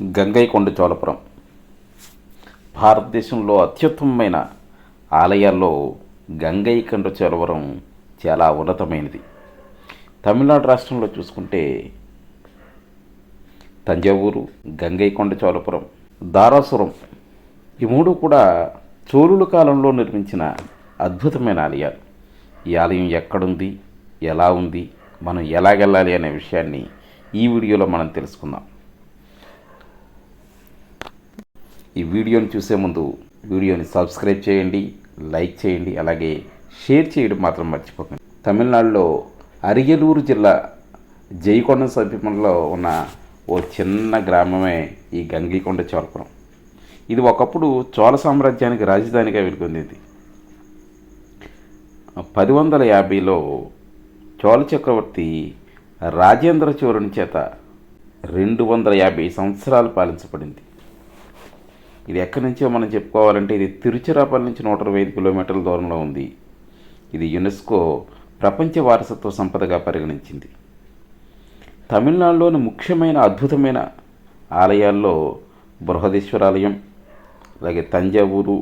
గంగైకొండ చోళపురం. భారతదేశంలో అత్యుత్తమమైన ఆలయాల్లో గంగైకొండ చోళపురం చాలా ఉన్నతమైనది. తమిళనాడు రాష్ట్రంలో చూసుకుంటే తంజావూరు గంగైకొండ చోళపురం దారాసురం ఈ మూడు కూడా చోళుల కాలంలో నిర్మించిన అద్భుతమైన ఆలయాలు. ఈ ఆలయం ఎక్కడుంది ఎలా ఉంది మనం ఎలాగెళ్ళాలి అనే విషయాన్ని ఈ వీడియోలో మనం తెలుసుకుందాం. ఈ వీడియోని చూసే ముందు వీడియోని సబ్స్క్రైబ్ చేయండి లైక్ చేయండి అలాగే షేర్ చేయడం మాత్రం మర్చిపోకండి. తమిళనాడులో అరియలూరు జిల్లా జైకొండ సమీపంలో ఉన్న ఓ చిన్న గ్రామమే ఈ గంగికొండ చోళపురం ఇది ఒకప్పుడు చోళ సామ్రాజ్యానికి రాజధానిగా వెలుగొందింది. పది వందల యాభైలో చోళ చక్రవర్తి రాజేంద్ర చోరుని చేత రెండు వందల యాభై సంవత్సరాలు పాలించబడింది. ఇది ఎక్కడి నుంచో మనం చెప్పుకోవాలంటే ఇది తిరుచిరాపల్లి నుంచి నూట ఇరవై ఐదు కిలోమీటర్ల దూరంలో ఉంది. ఇది యునెస్కో ప్రపంచ వారసత్వ సంపదగా పరిగణించింది. తమిళనాడులోని ముఖ్యమైన అద్భుతమైన ఆలయాల్లో బృహదేశ్వర ఆలయం అలాగే తంజావూరు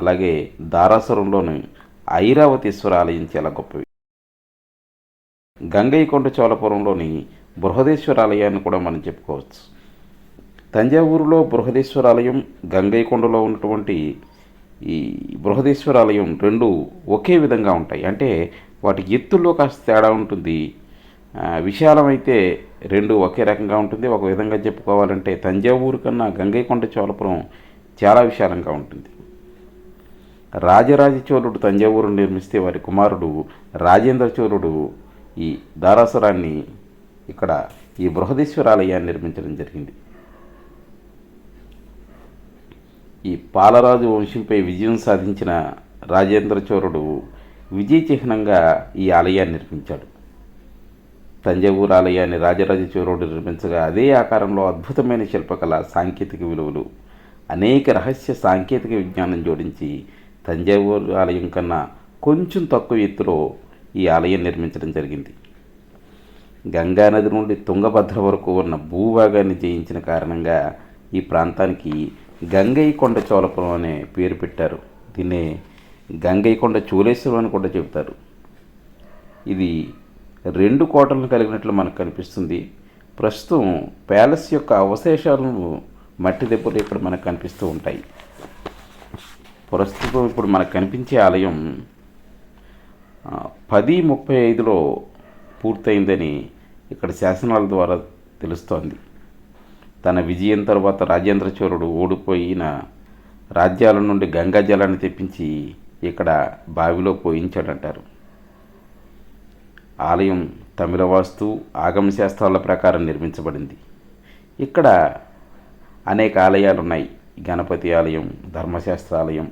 అలాగే దారాసురంలోని ఐరావతీశ్వర ఆలయం చాలా గొప్పవి. గంగైకొండ చోళపురంలోని బృహదేశ్వర ఆలయాన్ని కూడా మనం చెప్పుకోవచ్చు. తంజావూరులో బృహదేశ్వర ఆలయం గంగైకొండలో ఉన్నటువంటి ఈ బృహదేశ్వర ఆలయం రెండు ఒకే విధంగా ఉంటాయి. అంటే వాటి ఎత్తుల్లో కాస్త తేడా ఉంటుంది. విశాలమైతే రెండు ఒకే రకంగా ఉంటుంది. ఒక విధంగా చెప్పుకోవాలంటే తంజావూరు కన్నా గంగైకొండ చోళపురం చాలా విశాలంగా ఉంటుంది. రాజరాజ చోళుడు తంజావూరు నిర్మిస్తే వారి కుమారుడు రాజేంద్ర చోళుడు ఈ దారాసురాన్ని ఇక్కడ ఈ బృహదేశ్వర ఆలయాన్ని నిర్మించడం జరిగింది. ఈ పాలరాజు వంశంపై విజయం సాధించిన రాజేంద్ర చోళుడు విజయ చిహ్నంగా ఈ ఆలయాన్ని నిర్మించాడు. తంజావూరు ఆలయాన్ని రాజరాజ చోరుడు నిర్మించగా అదే ఆకారంలో అద్భుతమైన శిల్పకళ సాంకేతిక విలువలు అనేక రహస్య సాంకేతిక విజ్ఞానం జోడించి తంజావూరు ఆలయం కన్నా కొంచెం తక్కువ ఎత్తులో ఈ ఆలయం నిర్మించడం జరిగింది. గంగానది నుండి తుంగభద్ర వరకు ఉన్న భూభాగాన్ని జయించిన కారణంగా ఈ ప్రాంతానికి గంగైకొండ చోళపురం అనే పేరు పెట్టారు. దీన్నే గంగైకొండ చూలేశ్వరం అని కూడా చెబుతారు. ఇది రెండు కోటలను కలిగినట్లు మనకు కనిపిస్తుంది. ప్రస్తుతం ప్యాలెస్ యొక్క అవశేషాలను మట్టి దెబ్బలు ఇక్కడ మనకు కనిపిస్తూ ఉంటాయి. ప్రస్తుతం ఇప్పుడు మనకు కనిపించే ఆలయం పది ముప్పై ఐదులో పూర్తయిందని ఇక్కడ శాసనాల ద్వారా తెలుస్తోంది. తన విజయం తర్వాత రాజేంద్ర చోరుడు ఓడిపోయిన రాజ్యాల నుండి గంగా జలాన్ని తెప్పించి ఇక్కడ బావిలో పోయించాడంటారు. ఆలయం తమిళ వాస్తు ఆగమ శాస్త్రాల ప్రకారం నిర్మించబడింది. ఇక్కడ అనేక ఆలయాలు ఉన్నాయి గణపతి ఆలయం ధర్మశాస్త్ర ఆలయం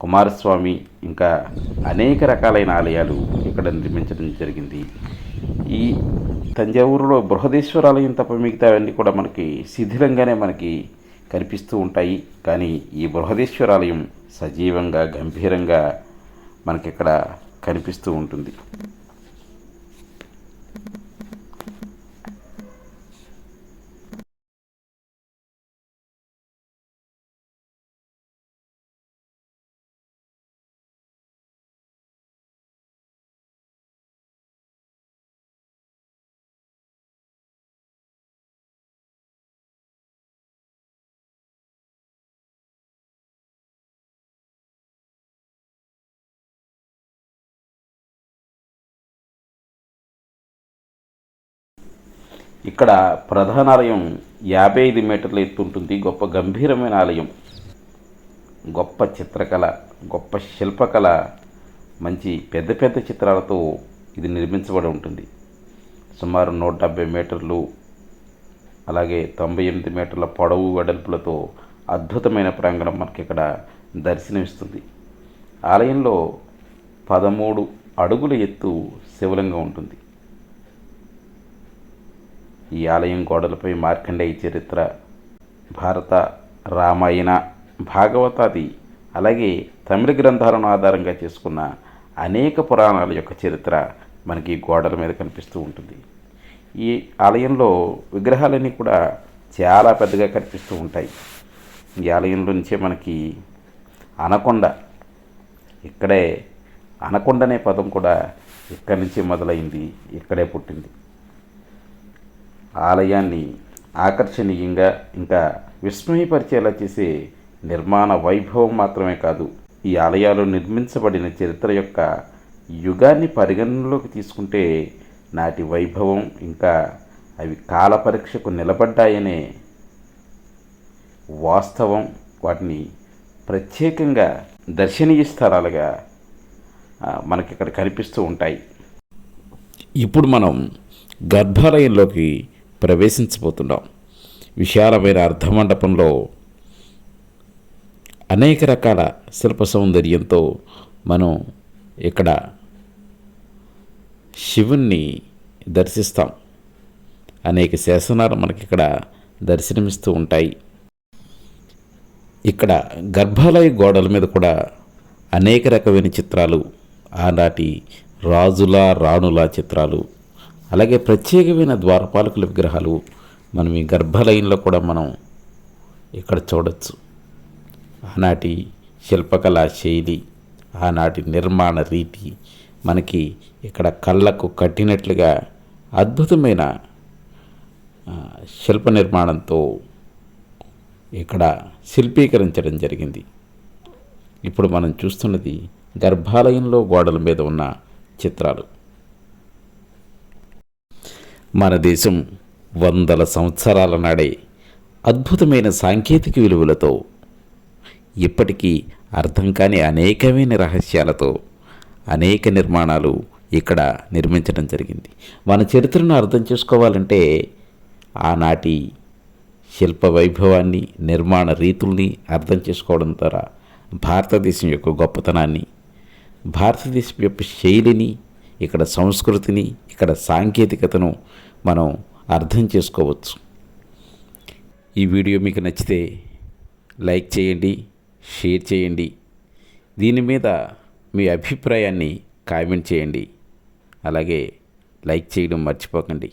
కుమారస్వామి ఇంకా అనేక రకాలైన ఆలయాలు ఇక్కడ నిర్మించడం జరిగింది. ఈ తంజావూరులో బృహదేశ్వర ఆలయం తప్ప మిగతావన్నీ కూడా మనకి శిథిలంగానే మనకి కనిపిస్తూ ఉంటాయి. కానీ ఈ బృహదేశ్వర ఆలయం సజీవంగా గంభీరంగా మనకి ఇక్కడ కనిపిస్తూ ఉంటుంది. ఇక్కడ ప్రధాన ఆలయం యాభై ఐదు మీటర్ల ఎత్తు ఉంటుంది. గొప్ప గంభీరమైన ఆలయం. గొప్ప చిత్రకళ గొప్ప శిల్పకళ మంచి పెద్ద పెద్ద చిత్రాలతో ఇది నిర్మించబడి ఉంటుంది. సుమారు నూట డెబ్బై మీటర్లు అలాగే తొంభై ఎనిమిది మీటర్ల పొడవు వెడల్పులతో అద్భుతమైన ప్రాంగణం మనకి ఇక్కడ దర్శనమిస్తుంది. ఆలయంలో పదమూడు అడుగుల ఎత్తు శివలింగం ఉంటుంది. ఈ ఆలయం గోడలపై మార్కండేయ చరిత్ర భారత రామాయణ భాగవతాది అలాగే తమిళ గ్రంథాలను ఆధారంగా చేసుకున్న అనేక పురాణాల యొక్క చరిత్ర మనకి గోడల మీద కనిపిస్తూ ఉంటుంది. ఈ ఆలయంలో విగ్రహాలన్నీ కూడా చాలా పెద్దగా కనిపిస్తూ ఉంటాయి. ఈ ఆలయంలో నుంచే మనకి అనకొండ ఇక్కడే అనకొండ అనే పదం కూడా ఇక్కడి నుంచి మొదలైంది ఇక్కడే పుట్టింది. ఆలయాన్ని ఆకర్షణీయంగా ఇంకా విస్మయపరిచేలా చేసే నిర్మాణ వైభవం మాత్రమే కాదు ఈ ఆలయాలు నిర్మించబడిన చరిత్ర యొక్క యుగాన్ని పరిగణనలోకి తీసుకుంటే నాటి వైభవం ఇంకా అవి కాల పరీక్షకు నిలబడ్డాయనే వాస్తవం వాటిని ప్రత్యేకంగా దర్శనీయ స్థలాలుగా మనకి ఇక్కడ కనిపిస్తూ ఉంటాయి. ఇప్పుడు మనం గర్భాలయంలోకి ప్రవేశించబోతున్నాం. విశాలమైన అర్ధమండపంలో అనేక రకాల శిల్ప సౌందర్యంతో మనం ఇక్కడ శివుణ్ణి దర్శిస్తాం. అనేక శాసనాలు మనకి ఇక్కడ దర్శనమిస్తూ ఉంటాయి. ఇక్కడ గర్భాలయ గోడల మీద కూడా అనేక రకమైన చిత్రాలు ఆనాటి రాజుల రాణుల చిత్రాలు అలాగే ప్రత్యేకమైన ద్వారపాలకుల విగ్రహాలు మనం ఈ గర్భాలయంలో కూడా మనం ఇక్కడ చూడవచ్చు ఆనాటి శిల్పకళా శైలి ఆనాటి నిర్మాణ రీతి మనకి ఇక్కడ కళ్ళకు కట్టినట్లుగా అద్భుతమైన శిల్ప నిర్మాణంతో ఇక్కడ శిల్పీకరించడం జరిగింది. ఇప్పుడు మనం చూస్తున్నది గర్భాలయంలో గోడల మీద ఉన్న చిత్రాలు. మన దేశం వందల సంవత్సరాల నాడే అద్భుతమైన సాంకేతిక విలువలతో ఇప్పటికీ అర్థం కాని అనేకమైన రహస్యాలతో అనేక నిర్మాణాలు ఇక్కడ నిర్మించడం జరిగింది. మన చరిత్రను అర్థం చేసుకోవాలంటే ఆనాటి శిల్ప వైభవాన్ని నిర్మాణ రీతుల్ని అర్థం చేసుకోవడం ద్వారా భారతదేశం యొక్క గొప్పతనాన్ని భారతదేశం యొక్క శైలిని ఇక్కడ సంస్కృతిని ఇక్కడ సాంకేతికతను మనం అర్థం చేసుకోవచ్చు. ఈ వీడియో మీకు నచ్చితే లైక్ చేయండి షేర్ చేయండి. దీని మీద మీ అభిప్రాయాన్ని కామెంట్ చేయండి. అలాగే లైక్ చేయడం మర్చిపోకండి.